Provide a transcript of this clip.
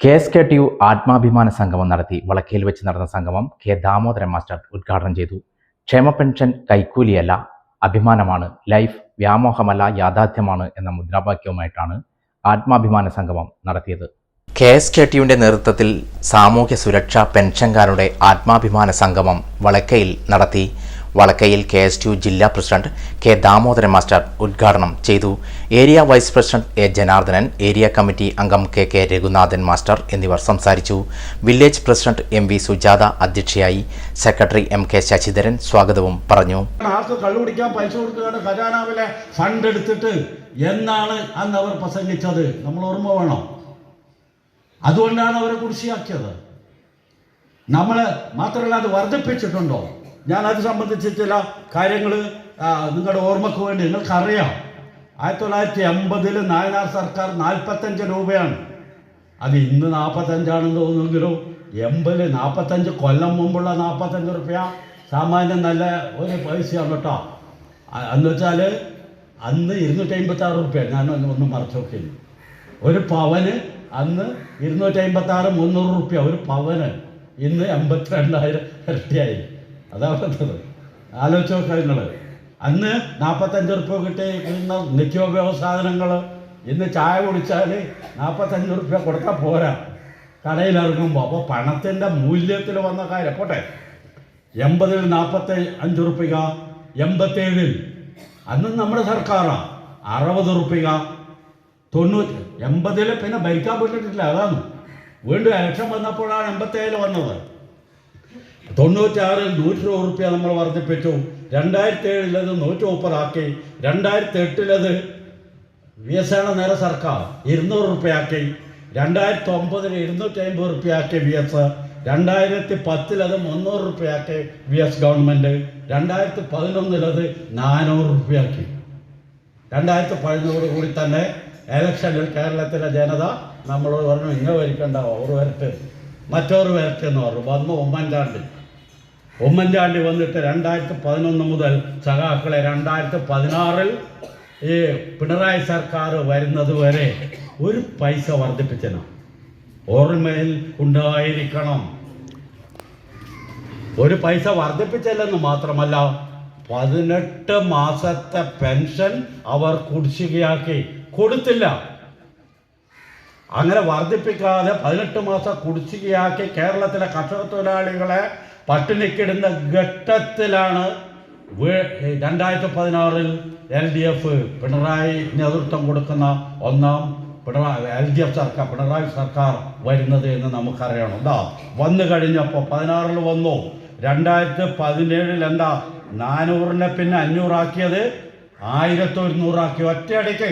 K S K T U ആത്മാഭിമാന സംഗമം നടത്തി വളക്കയിൽ വെച്ച് നടന്ന സംഗമം കെ ദാമോദരൻ മാസ്റ്റർ ഉദ്ഘാടനം ചെയ്തു. ക്ഷേമ പെൻഷൻ കൈക്കൂലിയല്ല അഭിമാനമാണ് ലൈഫ് വ്യാമോഹമല്ല യാഥാർത്ഥ്യമാണ് എന്ന മുദ്രാവാക്യവുമായിട്ടാണ് ആത്മാഭിമാന സംഗമം നടത്തിയത്. കെ എസ് കെ ടി യുവിന്റെ നേതൃത്വത്തിൽ സാമൂഹ്യ സുരക്ഷാ പെൻഷൻകാരുടെ ആത്മാഭിമാന സംഗമം വളക്കയിൽ നടത്തി വളക്കയിൽ കെ എസ് ടു ജില്ലാ പ്രസിഡന്റ് കെ ദാമോദരൻ മാസ്റ്റർ ഉദ്ഘാടനം ചെയ്തു. Area vice president A Janardhanan area committee അംഗം കെ കെ രഘുനാഥൻ മാസ്റ്റർ എന്നിവർ സംസാരിച്ചു. Village president M V Sujatha അധ്യക്ഷയായി സെക്രട്ടറി എം കെ ശശിധരൻ സ്വാഗതവും പറഞ്ഞു. ഖജാനാവിലെ ഫണ്ട് എടുത്തിട്ട് എന്നാണ് അന്ന് അവർ പ്രസംഗിച്ചത്? നമ്മൾ ഓർമ്മ വേണം. അതുകൊണ്ടാണ് അവരെ കുറിശിയാക്കിയത് നമ്മൾ മാത്രമല്ല അത് വർദ്ധിപ്പിച്ചിട്ടുണ്ടോ? ഞാൻ അത് സംബന്ധിച്ച് ചില കാര്യങ്ങൾ നിങ്ങളുടെ ഓർമ്മയ്ക്ക് വേണ്ടി നിങ്ങൾക്കറിയാം. ആയിരത്തി തൊള്ളായിരത്തി എൺപതിൽ നായനാർ സർക്കാർ നാൽപ്പത്തഞ്ച് രൂപയാണ്. അത് ഇന്ന് നാൽപ്പത്തഞ്ചാണെന്ന് തോന്നുമെങ്കിലും എൺപതിൽ നാൽപ്പത്തഞ്ച് കൊല്ലം മുമ്പുള്ള നാൽപ്പത്തഞ്ച് റുപ്യ സാമാന്യം നല്ല ഒരു പൈസയാണ് കേട്ടോ. എന്ന് വെച്ചാൽ അന്ന് ഇരുന്നൂറ്റി അമ്പത്തി ആറ് റുപ്യ. ഞാൻ ഒന്ന് മറച്ചു നോക്കിയില്ല ഒരു പവന് അന്ന് ഇരുന്നൂറ്റി അമ്പത്തി ആറ് മുന്നൂറ് റുപ്യ. ഒരു പവന് ഇന്ന് എൺപത്തിരണ്ടായിരം ഇരട്ടിയായി. അതാ പറഞ്ഞത്. ആലോചിച്ച് നോക്കുക നിങ്ങൾ അന്ന് നാൽപ്പത്തഞ്ച് റുപ്യ കിട്ടി കിട്ടുന്ന നിത്യോപയോഗ സാധനങ്ങൾ ഇന്ന് ചായ കുടിച്ചാൽ നാൽപ്പത്തഞ്ച് റുപ്യ കൊടുത്താൽ പോരാ. കടയിലിറങ്ങുമ്പോൾ അപ്പോൾ പണത്തിന്റെ മൂല്യത്തിൽ വന്ന കാര്യം. പോട്ടെ. എൺപതിൽ നാൽപ്പത്തി അഞ്ച് റുപ്യ എൺപത്തേഴിൽ അന്ന് നമ്മുടെ സർക്കാരാണ് അറുപത് റുപ്യ തൊണ്ണൂറ്റി എൺപതിൽ പിന്നെ ഭരിക്കാൻ പറ്റിയിട്ടില്ല അതാണ്. വീണ്ടും ഇലക്ഷൻ വന്നപ്പോഴാണ് എൺപത്തേഴിൽ വന്നത്. തൊണ്ണൂറ്റാറിൽ നൂറ്റി ഇരുപത് റുപ്യ നമ്മൾ വർദ്ധിപ്പിച്ചു. രണ്ടായിരത്തി ഏഴിലത് നൂറ്റി മുപ്പതാക്കി രണ്ടായിരത്തി എട്ടിലത് വികസന നേരെ സർക്കാർ ഇരുന്നൂറ് റുപ്യയാക്കി രണ്ടായിരത്തി ഒമ്പതിൽ ഇരുന്നൂറ്റി അമ്പത് റുപ്യയാക്കി വി എസ്. രണ്ടായിരത്തി പത്തിലത് മുന്നൂറ് റുപ്യയാക്കി വി എസ് ഗവൺമെന്റ് രണ്ടായിരത്തി പതിനൊന്നിലത് നാനൂറ് റുപ്യയാക്കി രണ്ടായിരത്തി പതിനൂറ് കൂടി തന്നെ എലക്ഷനിൽ കേരളത്തിലെ ജനത നമ്മളോട് പറഞ്ഞു ഇങ്ങനെ വരിക്കണ്ട ഒരു വരട്ടെ. മറ്റൊരു വരട്ടെ എന്ന് പറഞ്ഞു. വന്നു ഉമ്മൻചാണ്ടി. ഉമ്മൻചാണ്ടി വന്നിട്ട് രണ്ടായിരത്തി പതിനൊന്ന് മുതൽ സഖാക്കളെ രണ്ടായിരത്തി പതിനാറിൽ ഈ പിണറായി സർക്കാർ വരുന്നത് വരെ ഒരു പൈസ വർദ്ധിപ്പിച്ചണം. ഓർമ്മയിൽ ഉണ്ടായിരിക്കണം. ഒരു പൈസ വർദ്ധിപ്പിച്ചില്ലെന്ന് മാത്രമല്ല പതിനെട്ട് മാസത്തെ പെൻഷൻ അവർ കുടിശ്ശികയാക്കി കൊടുത്തില്ല. അങ്ങനെ വർദ്ധിപ്പിക്കാതെ പതിനെട്ട് മാസം കുടിശ്ശികയാക്കി കേരളത്തിലെ കർഷക തൊഴിലാളികളെ പട്ടിണിക്കിടുന്ന ഘട്ടത്തിലാണ് രണ്ടായിരത്തി പതിനാറിൽ എൽ ഡി എഫ് പിണറായി നേതൃത്വം കൊടുക്കുന്ന ഒന്നാം പിണറായി എൽ ഡി എഫ് സർക്കാർ പിണറായി സർക്കാർ വരുന്നത് എന്ന് നമുക്കറിയണം. എന്താ വന്നു കഴിഞ്ഞപ്പോൾ പതിനാറിൽ വന്നു. രണ്ടായിരത്തി പതിനേഴിൽ എന്താ നാനൂറിനെ പിന്നെ അഞ്ഞൂറാക്കിയത്? ആയിരത്തി ഒരുന്നൂറാക്കി. ഒറ്റയടിക്ക്